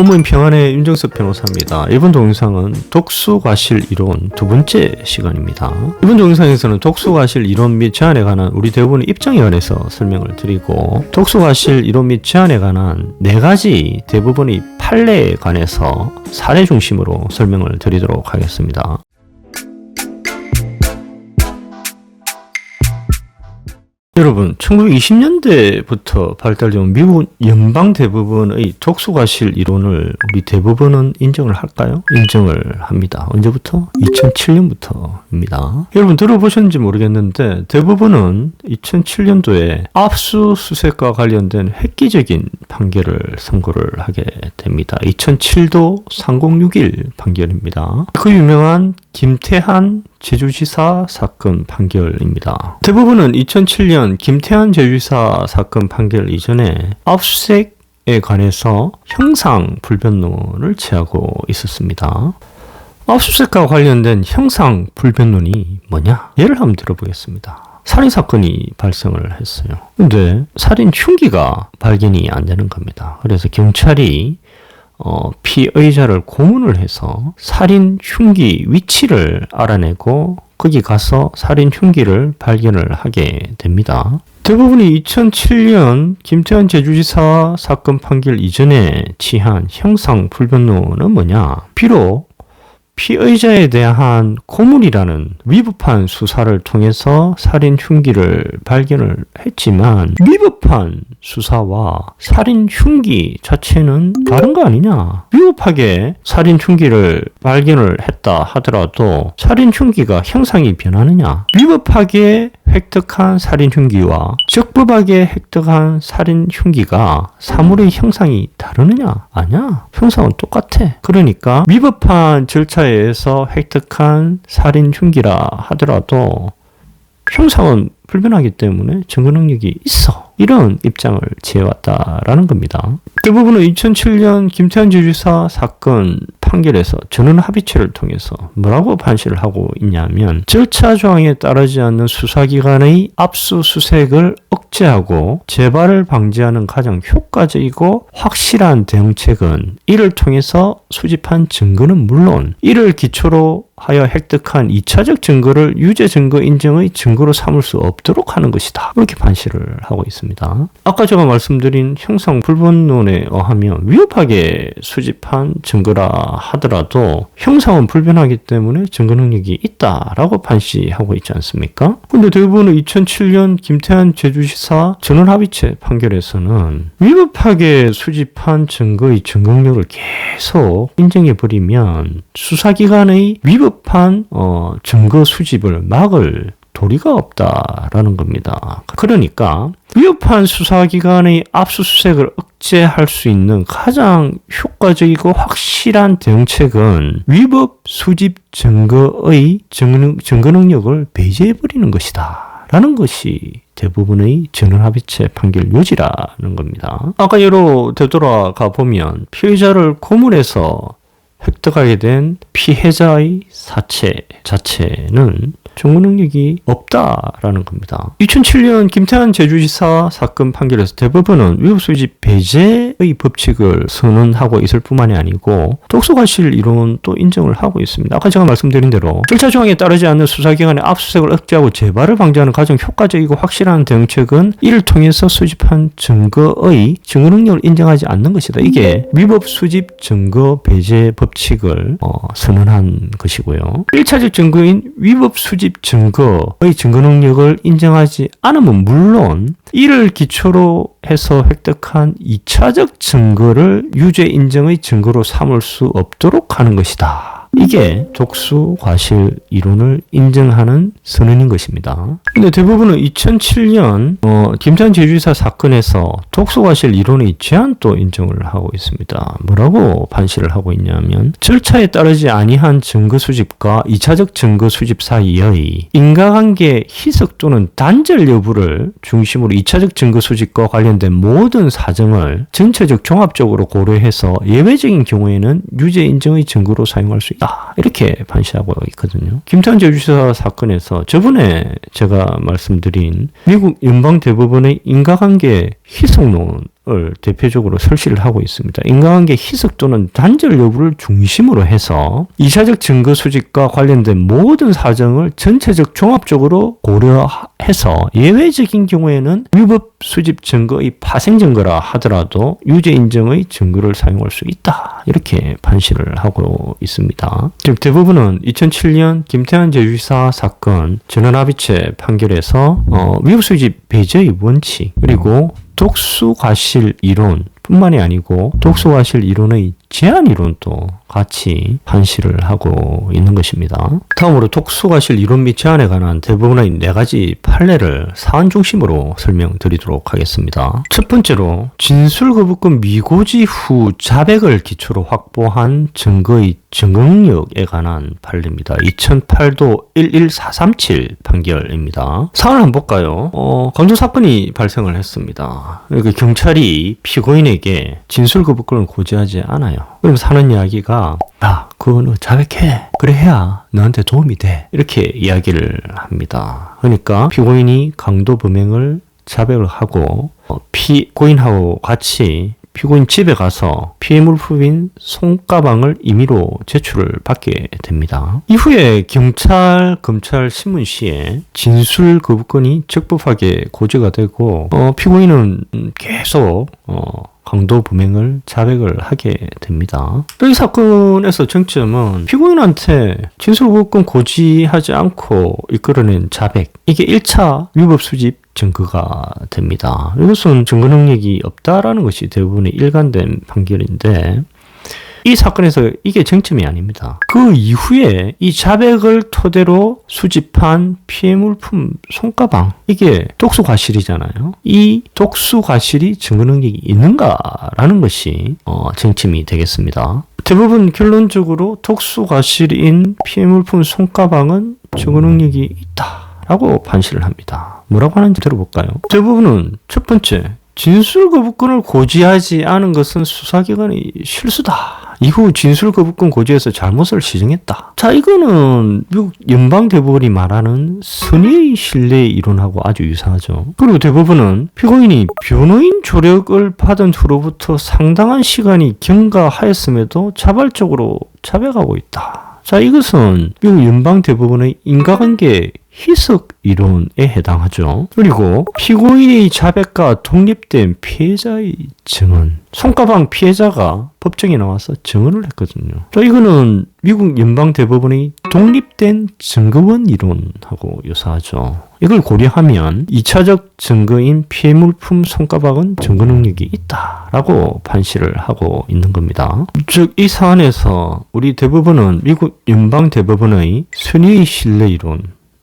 법무인 평안의 윤정섭 변호사입니다. 이번 동영상은 독수과실 이론 두 번째 시간입니다. 이번 동영상에서는 독수과실 이론 및 제한에 관한 우리 대부분의 입장에 관해서 설명을 드리고 독수과실 이론 및 제한에 관한 네 가지 대부분의 판례에 관해서 사례 중심으로 설명을 드리도록 하겠습니다. 여러분, 1920년대부터 발달된 미국 연방 대부분의 독수과실 이론을 우리 대부분은 인정을 할까요? 인정을 합니다. 언제부터? 2007년부터입니다. 여러분 들어보셨는지 모르겠는데 대부분은 2007년도에 압수수색과 관련된 획기적인 판결을 선고를 하게 됩니다. 2007도 3061 판결입니다. 그 유명한 김태한 제주지사 사건 판결입니다. 대부분은 2007년 김태한 제주지사 사건 판결 이전에 압수수색에 관해서 형상 불변론을 취하고 있었습니다. 압수수색과 관련된 형상 불변론이 뭐냐? 예를 한번 들어보겠습니다. 살인 사건이 발생을 했어요. 근데 살인 흉기가 발견이 안 되는 겁니다. 그래서 경찰이 어, 피의자를 고문을 해서 살인 흉기 위치를 알아내고 거기 가서 살인 흉기를 발견을 하게 됩니다. 대부분이 2007년 김태환 제주지사 사건 판결 이전에 취한 형상 불변론은 뭐냐? 비록 피의자에 대한 고문이라는 위법한 수사를 통해서 살인 흉기를 발견을 했지만 위법한 수사와 살인 흉기 자체는 다른 거 아니냐? 위법하게 살인 흉기를 발견을 했다 하더라도 살인 흉기가 형상이 변하느냐? 위법하게 획득한 살인 흉기와 적법하게 획득한 살인 흉기가 사물의 형상이 다르느냐? 아니야. 형상은 똑같아. 그러니까 위법한 절차에 의해서 획득한 살인 흉기라 하더라도 형상은 불변하기 때문에 증거 능력이 있어. 이런 입장을 취해왔다라는 겁니다. 대부분은 2007년 김태환 제주사 사건 판결에서 전원 합의체를 통해서 뭐라고 판시를 하고 있냐면 절차 조항에 따르지 않는 수사기관의 압수수색을 억제하고 재발을 방지하는 가장 효과적이고 확실한 대응책은 이를 통해서 수집한 증거는 물론 이를 기초로 하여 획득한 2차적 증거를 유죄 증거 인정의 증거로 삼을 수 없 도록 하는 것이다. 이렇게 판시를 하고 있습니다. 아까 제가 말씀드린 형상 불변론에 의하면 위협하게 수집한 증거라 하더라도 형상은 불변하기 때문에 증거 능력이 있다라고 판시하고 있지 않습니까? 근데 대부분은 2007년 김태한 제주시사 전원합의체 판결에서는 위법하게 수집한 증거의 증거 능력을 계속 인정해 버리면 수사기관의 위법한 어, 증거 수집을 막을 도리가 없다라는 겁니다. 그러니까 위협한 수사기관의 압수수색을 억제할 수 있는 가장 효과적이고 확실한 대응책은 위법 수집 증거의 증거 능력을 배제해버리는 것이다. 라는 것이 대부분의 전원합의체 판결 요지라는 겁니다. 아까 예로 되돌아가 보면 피의자를 고문해서 획득하게 된 피해자의 사체 자체는 증거 능력이 없다라는 겁니다. 2007년 김태환 제주지사 사건 판결에서 대법원은 위법수집 배제의 법칙을 선언하고 있을 뿐만이 아니고 독소과실 이론도 인정을 하고 있습니다. 아까 제가 말씀드린 대로 절차 조항에 따르지 않는 수사기관의 압수수색을 억제하고 재발을 방지하는 가장 효과적이고 확실한 대응책은 이를 통해서 수집한 증거의 증거 능력을 인정하지 않는 것이다. 이게 위법 수집 증거 배제 법칙을 어, 선언한 것이고요. 1차적 증거인 위법 수집 증거의 증거 능력을 인정하지 않으면 물론 이를 기초로 해서 획득한 2차적 증거를 유죄 인정의 증거로 삼을 수 없도록 하는 것이다. 이게 독수 과실 이론을 인정하는 선언인 것입니다. 근데 대부분은 2007년 어, 김찬 제주사 사건에서 독수 과실 이론의 제한도 인정을 하고 있습니다. 뭐라고 판시를 하고 있냐면 절차에 따르지 아니한 증거 수집과 2차적 증거 수집 사이의 인과관계 희석 또는 단절 여부를 중심으로 2차적 증거 수집과 관련된 모든 사정을 전체적 종합적으로 고려해서 예외적인 경우에는 유죄 인정의 증거로 사용할 수 있다. 이렇게 판시하고 있거든요. 김태환 제주시사 사건에서 저번에 제가 말씀드린 미국 연방 대법원의 인과관계 희석론 을 대표적으로 설치를 하고 있습니다. 인과관계 희석 또는 단절 여부를 중심으로 해서 이차적 증거 수집과 관련된 모든 사정을 전체적 종합적으로 고려해서 예외적인 경우에는 위법 수집 증거의 파생 증거라 하더라도 유죄 인정의 증거를 사용할 수 있다. 이렇게 판시를 하고 있습니다. 즉 대부분은 2007년 김태환 제주시사 사건 전원합의체 판결에서 어, 위법 수집 배제의 원칙 그리고 독수과실 이론 뿐만이 아니고 독수과실 이론의 제한 이론도 같이 판시를 하고 있는 것입니다. 다음으로 독수과실 이론 및 제한에 관한 대부분의 네 가지 판례를 사안 중심으로 설명드리도록 하겠습니다. 첫 번째로 진술거부권 미고지 후 자백을 기초로 확보한 증거의 증거 능력에 관한 판례입니다. 2008도 11437 판결입니다. 사안을 한번 볼까요? 어, 강도 사건이 발생을 했습니다. 그러니까 경찰이 피고인에게 진술 거부권을 고지하지 않아요. 그럼 사는 이야기가 야 그거는 자백해 그래 해야 너한테 도움이 돼 이렇게 이야기를 합니다 그러니까 피고인이 강도 범행을 자백을 하고 어, 피고인하고 같이 피고인 집에 가서 피해 물품인 손가방을 임의로 제출을 받게 됩니다. 이후에 경찰, 검찰 신문 시에 진술 거부권이 적법하게 고지가 되고 어, 피고인은 계속 어, 강도 범행을 자백을 하게 됩니다. 이 사건에서 쟁점은 피고인한테 진술거부권 고지하지 않고 이끌어낸 자백 이게 1차 위법 수집 증거가 됩니다. 이것은 증거 능력이 없다라는 것이 대부분의 일관된 판결인데 이 사건에서 이게 쟁점이 아닙니다. 그 이후에 이 자백을 토대로 수집한 피해 물품 손가방 이게 독수 과실이잖아요. 이 독수 과실이 증거 능력이 있는가라는 것이 어, 쟁점이 되겠습니다. 대부분 결론적으로 독수 과실인 피해 물품 손가방은 증거 능력이 있다라고 판시를 합니다. 뭐라고 하는지 들어볼까요? 대부분은 첫 번째 진술 거부권을 고지하지 않은 것은 수사기관의 실수다. 이후 진술 거부권 고지에서 잘못을 시정했다. 자, 이거는 미국 연방 대법원이 말하는 선의의 신뢰 이론하고 아주 유사하죠. 그리고 대법원은 피고인이 변호인 조력을 받은 후로부터 상당한 시간이 경과하였음에도 자발적으로 자백하고 있다. 자, 이것은 미국 연방 대법원의 인과관계 희석 이론에 해당하죠. 그리고 피고인의 자백과 독립된 피해자의 증언. 손가방 피해자가 법정에 나와서 증언을 했거든요. 자, 이거는 미국 연방대법원의 독립된 증거원 이론하고 유사하죠. 이걸 고려하면 2차적 증거인 피해 물품 손가방은 증거 능력이 있다라고 판시를 하고 있는 겁니다. 즉, 이 사안에서 우리 대법원은 미국 연방대법원의 선의의 신뢰 이론,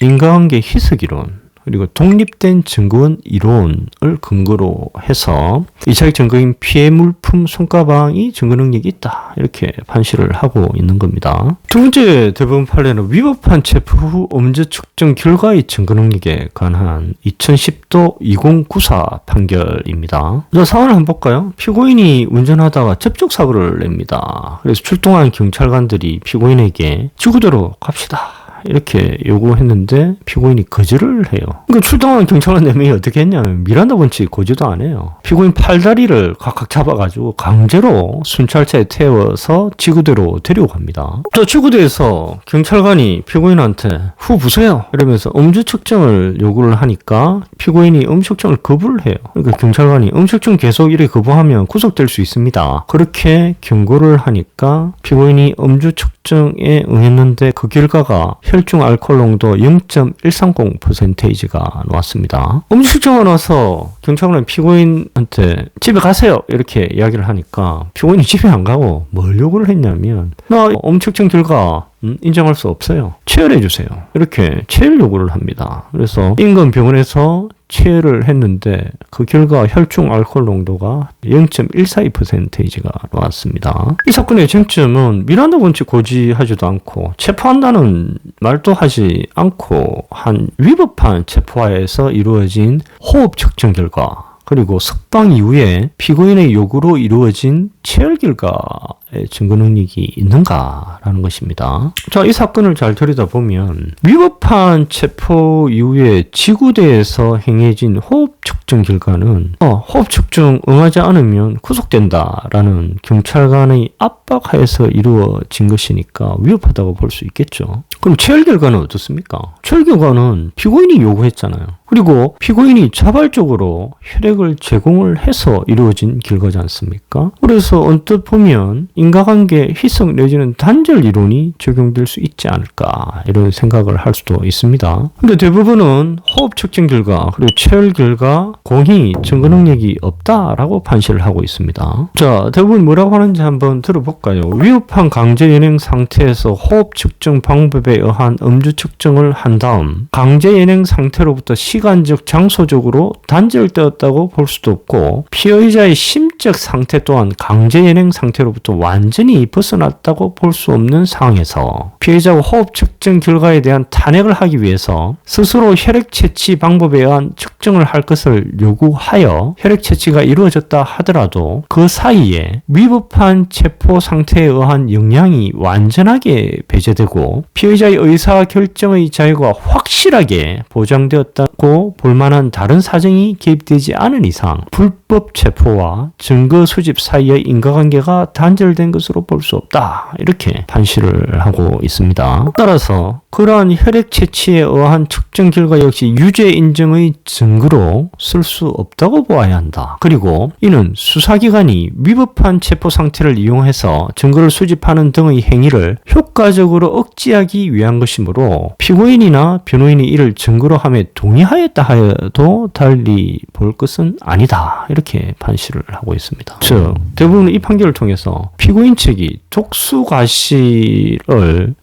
인과관계 희석 이론, 그리고 독립된 증거원 이론을 근거로 해서 2차적 증거인 피해 물품 손가방이 증거 능력이 있다. 이렇게 판시를 하고 있는 겁니다. 두 번째 대부분 판례는 위법한 체포 후 엄제 측정 결과의 증거 능력에 관한 2010도 2094 판결입니다. 자, 사안을 한번 볼까요? 피고인이 운전하다가 접촉 사고를 냅니다. 그래서 출동한 경찰관들이 피고인에게 지구대로 갑시다. 이렇게 요구했는데 피고인이 거절을 해요. 그러니까 출동한 경찰관 4명이 어떻게 했냐면 미란다 원칙 고지도 안 해요. 피고인 팔다리를 각각 잡아가지고 강제로 순찰차에 태워서 지구대로 데려갑니다. 또 지구대에서 경찰관이 피고인한테 후 부세요 이러면서 음주 측정을 요구를 하니까 피고인이 측정을 거부를 해요. 그러니까 경찰관이 측정 계속 이렇게 거부하면 구속될 수 있습니다. 그렇게 경고를 하니까 피고인이 음주 측정에 응했는데 그 결과가 혈중 알코올 농도 0.130%가 나왔습니다. 음식 측정을 나서 경찰관은 피고인한테 집에 가세요 이렇게 이야기를 하니까 피고인이 집에 안 가고 뭘 요구를 했냐면 나 음측정 결과 음, 인정할 수 없어요. 체열해 주세요. 이렇게 체열 요구를 합니다. 그래서 인근 병원에서 체열을 했는데 그 결과 혈중 알코올 농도가 0.142%가 나왔습니다. 이 사건의 쟁점은 미란다 원칙 고지하지도 않고 체포한다는 말도 하지 않고 한 위법한 체포하에서 이루어진 호흡 측정 결과 그리고 석방 이후에 피고인의 요구로 이루어진 체열 결과에 증거 능력이 있는가라는 것입니다. 자, 이 사건을 잘 들여다보면 위법한 체포 이후에 지구대에서 행해진 호흡 측정 결과는 어, 호흡 측정 응하지 않으면 구속된다라는 경찰관의 압박하에서 이루어진 것이니까 위협하다고 볼 수 있겠죠. 그럼 체열 결과는 어떻습니까? 체열 결과는 피고인이 요구했잖아요. 그리고 피고인이 자발적으로 혈액을 제공을 해서 이루어진 결과지 않습니까? 그래서 언뜻 보면 인과관계 희석 내지는 단절 이론이 적용될 수 있지 않을까 이런 생각을 할 수도 있습니다. 근데 대부분은 호흡 측정 결과 그리고 체열 결과 공히 증거 능력이 없다라고 판시를 하고 있습니다. 자, 대부분 뭐라고 하는지 한번 들어볼까요? 위협한 강제 연행 상태에서 호흡 측정 방법에 의한 음주 측정을 한 다음 강제 연행 상태로부터 시간적 장소적으로 단절되었다고 볼 수도 없고 피의자의 심적 상태 또한 강제 연행 상태로부터 완전히 벗어났다고 볼 수 없는 상황에서 피해자가 호흡 측정 결과에 대한 탄핵을 하기 위해서 스스로 혈액 채취 방법에 의한 측정을 할 것을 요구하여 혈액 채취가 이루어졌다 하더라도 그 사이에 위법한 체포 상태에 의한 영향이 완전하게 배제되고 피의자의 의사 결정의 자유가 확실하게 보장되었다고 볼 만한 다른 사정이 개입되지 않은 이상 불법 체포와 증거 수집 사이의 인과관계가 단절 된 것으로 볼 수 없다. 이렇게 판시를 하고 있습니다. 따라서 그러한 혈액 채취에 의한 측정 결과 역시 유죄 인정의 증거로 쓸 수 없다고 보아야 한다. 그리고 이는 수사기관이 위법한 체포 상태를 이용해서 증거를 수집하는 등의 행위를 효과적으로 억제하기 위한 것이므로 피고인이나 변호인이 이를 증거로 함에 동의하였다 하여도 달리 볼 것은 아니다. 이렇게 판시를 하고 있습니다. 즉, 대부분 이 판결을 통해서 피고인 측이 족수과실을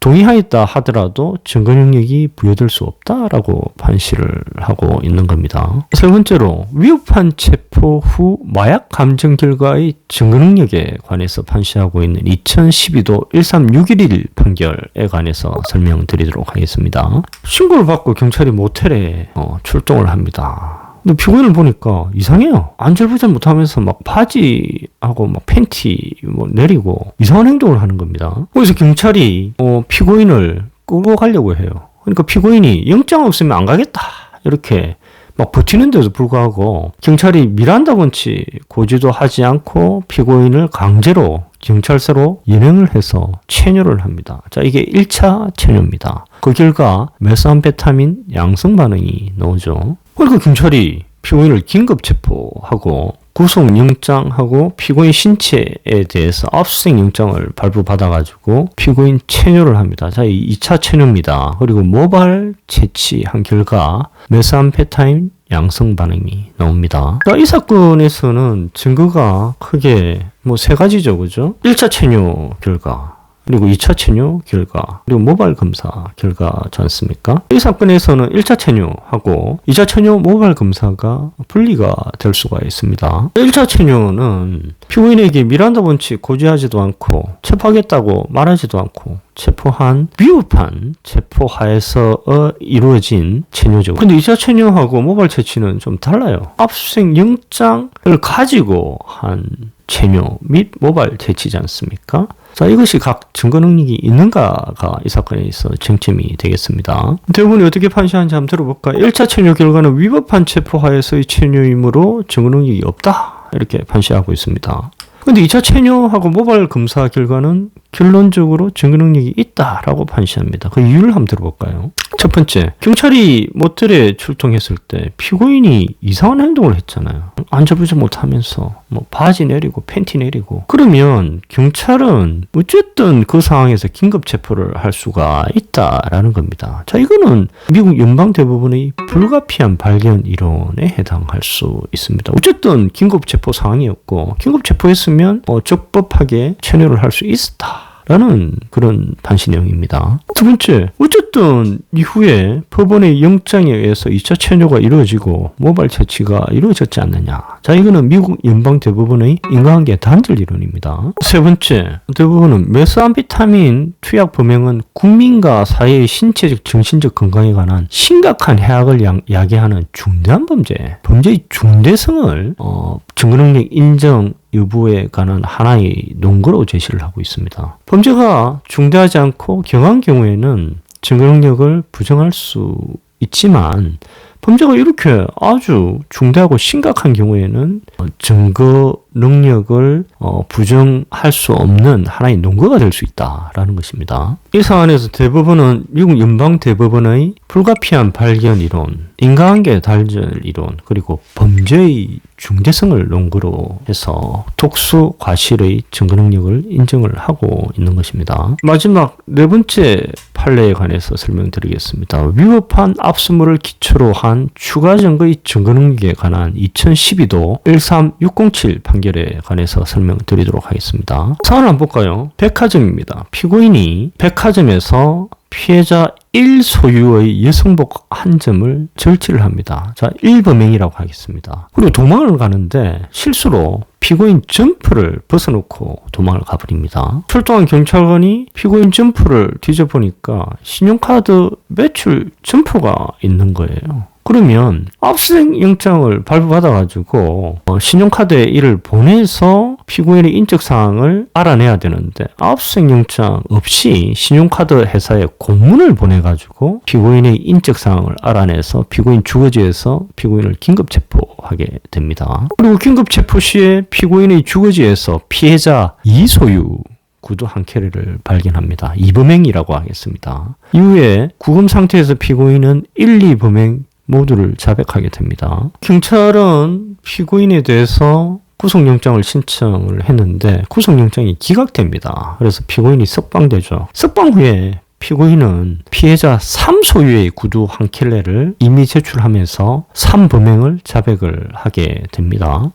동의하였다 하더라도 증거 능력이 부여될 수 없다라고 판시를 하고 있는 겁니다. 세 번째로 위협한 체포 후 마약 감정 결과의 증거 능력에 관해서 판시하고 있는 2012도 1361일 판결에 관해서 설명드리도록 하겠습니다. 신고를 받고 경찰이 모텔에 어, 출동을 합니다. 근데 피고인을 보니까 이상해요. 안절부절 못하면서 막 바지하고 막 팬티 뭐 내리고 이상한 행동을 하는 겁니다. 그래서 경찰이 어, 피고인을 끌고 가려고 해요. 그러니까 피고인이 영장 없으면 안 가겠다 이렇게 막 버티는데도 불구하고 경찰이 미란다 번치 고지도 하지 않고 피고인을 강제로 경찰서로 연행을 해서 체뇨를 합니다. 자, 이게 1차 체뇨입니다. 그 결과 메스암페타민 양성 반응이 나오죠. 그러니까 경찰이 피고인을 긴급 체포하고 구속영장하고 피고인 신체에 대해서 압수수색 영장을 발부받아가지고 피고인 체뇨를 합니다. 자, 이 2차 체뇨입니다. 그리고 모발 채취한 결과 메스암페타인 양성 반응이 나옵니다. 자, 이 사건에서는 증거가 크게 뭐 세 가지죠, 그죠? 1차 체뇨 결과, 그리고 2차 체뇨 결과, 그리고 모발 검사 결과지 않습니까? 이 사건에서는 1차 체뇨하고 2차 체뇨 모발 검사가 분리가 될 수가 있습니다. 1차 체뇨는 피고인에게 미란다 원칙 고지하지도 않고 체포하겠다고 말하지도 않고 체포한 위협한 체포 하에서 어, 이루어진 체뇨죠. 근데 2차 체뇨하고 모발 채취는 좀 달라요. 압수수색 영장을 가지고 한 체뇨 및 모발 채취지 않습니까? 자, 이것이 각 증거 능력이 있는가가 이 사건에 있어 쟁점이 되겠습니다. 대부분이 어떻게 판시하는지 한번 들어볼까? 1차 체뇨 결과는 위법한 체포하에서의 체뇨이므로 증거 능력이 없다. 이렇게 판시하고 있습니다. 근데 2차 체뇨하고 모발 검사 결과는 결론적으로 증거 능력이 있다라고 판시합니다. 그 이유를 한번 들어볼까요? 첫 번째, 경찰이 모텔에 출동했을 때 피고인이 이상한 행동을 했잖아요. 안절부절 못하면서 뭐 바지 내리고 팬티 내리고 그러면 경찰은 어쨌든 그 상황에서 긴급 체포를 할 수가 있다라는 겁니다. 자, 이거는 미국 연방 대부분의 불가피한 발견 이론에 해당할 수 있습니다. 어쨌든 긴급 체포 상황이었고 긴급 체포했으면 어, 적법하게 체류를 할 수 있었다. 라는 그런 판시 내용입니다. 두 번째, 어쨌든 이후에 법원의 영장에 의해서 2차 체류가 이루어지고 모발 채취가 이루어졌지 않느냐. 자, 이거는 미국 연방 대부분의 인과관계 단절 이론입니다. 세 번째, 대부분은 메스암비타민 투약 범행은 국민과 사회의 신체적, 정신적 건강에 관한 심각한 해악을 야, 야기하는 중대한 범죄, 범죄의 중대성을 어, 증거능력 인정 여부에 관한 하나의 논거로 제시를 하고 있습니다. 범죄가 중대하지 않고 경한 경우에는 증거 능력을 부정할 수 있지만 범죄가 이렇게 아주 중대하고 심각한 경우에는 어, 증거 능력을 어, 부정할 수 없는 하나의 논거가 될 수 있다라는 것입니다. 이 사안에서 대법원은 미국 연방 대법원의 불가피한 발견 이론, 인과관계 달절 이론, 그리고 범죄의 중대성을 논거로 해서 독수 과실의 증거 능력을 인정을 하고 있는 것입니다. 마지막 네 번째 판례에 관해서 설명드리겠습니다. 위법한 압수물을 기초로 한 추가 증거의 증거 능력에 관한 2012도 13607 판결에 관해서 설명드리도록 하겠습니다. 사안을 한번 볼까요? 백화점입니다. 피고인이 백화점에서 피해자 1 소유의 여성복 한 점을 절취를 합니다. 자, 1범행이라고 하겠습니다. 그리고 도망을 가는데 실수로 피고인 점프를 벗어놓고 도망을 가버립니다. 출동한 경찰관이 피고인 점프를 뒤져보니까 신용카드 매출 점포가 있는 거예요. 그러면 압수수색 영장을 발부받아가지고 어, 신용카드에 이를 보내서 피고인의 인적 사항을 알아내야 되는데 압수수색 영장 없이 신용카드 회사에 공문을 보내가지고 피고인의 인적 사항을 알아내서 피고인 주거지에서 피고인을 긴급 체포하게 됩니다. 그리고 긴급 체포 시에 피고인의 주거지에서 피해자 이소유 구두 한 켤레를 발견합니다. 이범행이라고 하겠습니다. 이후에 구금 상태에서 피고인은 1, 2범행 모두를 자백하게 됩니다. 경찰은 피고인에 대해서 구속영장을 신청을 했는데 구속영장이 기각됩니다. 그래서 피고인이 석방되죠. 석방 후에 피고인은 피해자 3 소유의 구두 한 켤레를 이미 제출하면서 3 범행을 자백을 하게 됩니다.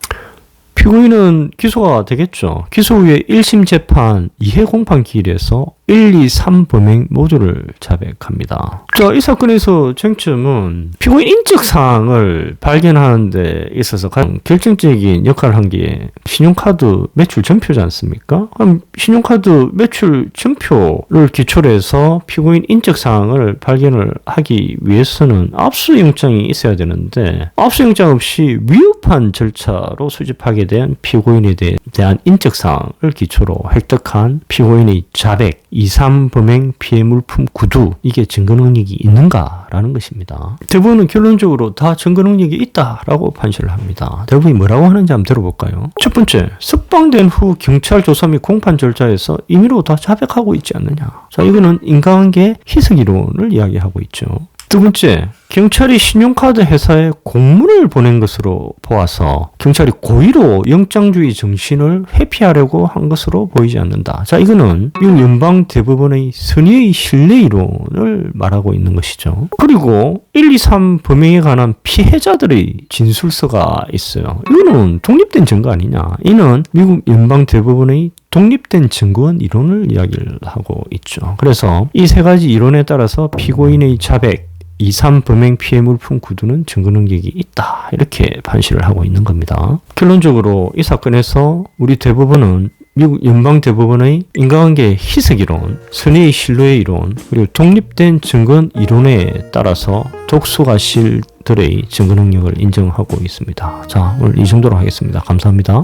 피고인은 기소가 되겠죠. 기소 후에 1심 재판 2회 공판 기일에서 1, 2, 3 범행 모두를 자백합니다. 자, 이 사건에서 쟁점은 피고인 인적 사항을 발견하는 데 있어서 가장 결정적인 역할을 한 게 신용카드 매출 전표지 않습니까? 그럼 신용카드 매출 전표를 기초로 해서 피고인 인적 사항을 발견을 하기 위해서는 압수영장이 있어야 되는데 압수영장 없이 위협한 절차로 수집하게 된 피고인에 대한 인적 사항을 기초로 획득한 피고인의 자백 2, 3 범행 피해 물품 구두 이게 증거 능력이 있는가라는 것입니다. 대부분은 결론적으로 다 증거 능력이 있다라고 판시를 합니다. 대부분이 뭐라고 하는지 한번 들어볼까요? 첫 번째, 석방된 후 경찰 조사 및 공판 절차에서 임의로 다 자백하고 있지 않느냐. 자, 이거는 인과관계 희석 이론을 이야기하고 있죠. 두 번째, 경찰이 신용카드 회사에 공문을 보낸 것으로 보아서 경찰이 고의로 영장주의 정신을 회피하려고 한 것으로 보이지 않는다. 자, 이거는 미국 연방 대법원의 선의의 신뢰 이론을 말하고 있는 것이죠. 그리고 1, 2, 3 범행에 관한 피해자들의 진술서가 있어요. 이거는 독립된 증거 아니냐. 이는 미국 연방 대법원의 독립된 증거원 이론을 이야기를 하고 있죠. 그래서 이 세 가지 이론에 따라서 피고인의 자백, 2, 3 범행 피해 물품 구두는 증거 능력이 있다. 이렇게 판시를 하고 있는 겁니다. 결론적으로 이 사건에서 우리 대법원은 미국 연방 대법원의 인과관계 희석 이론, 선의의 신뢰의 이론, 그리고 독립된 증거 이론에 따라서 독소가실들의 증거 능력을 인정하고 있습니다. 자, 오늘 이 정도로 하겠습니다. 감사합니다.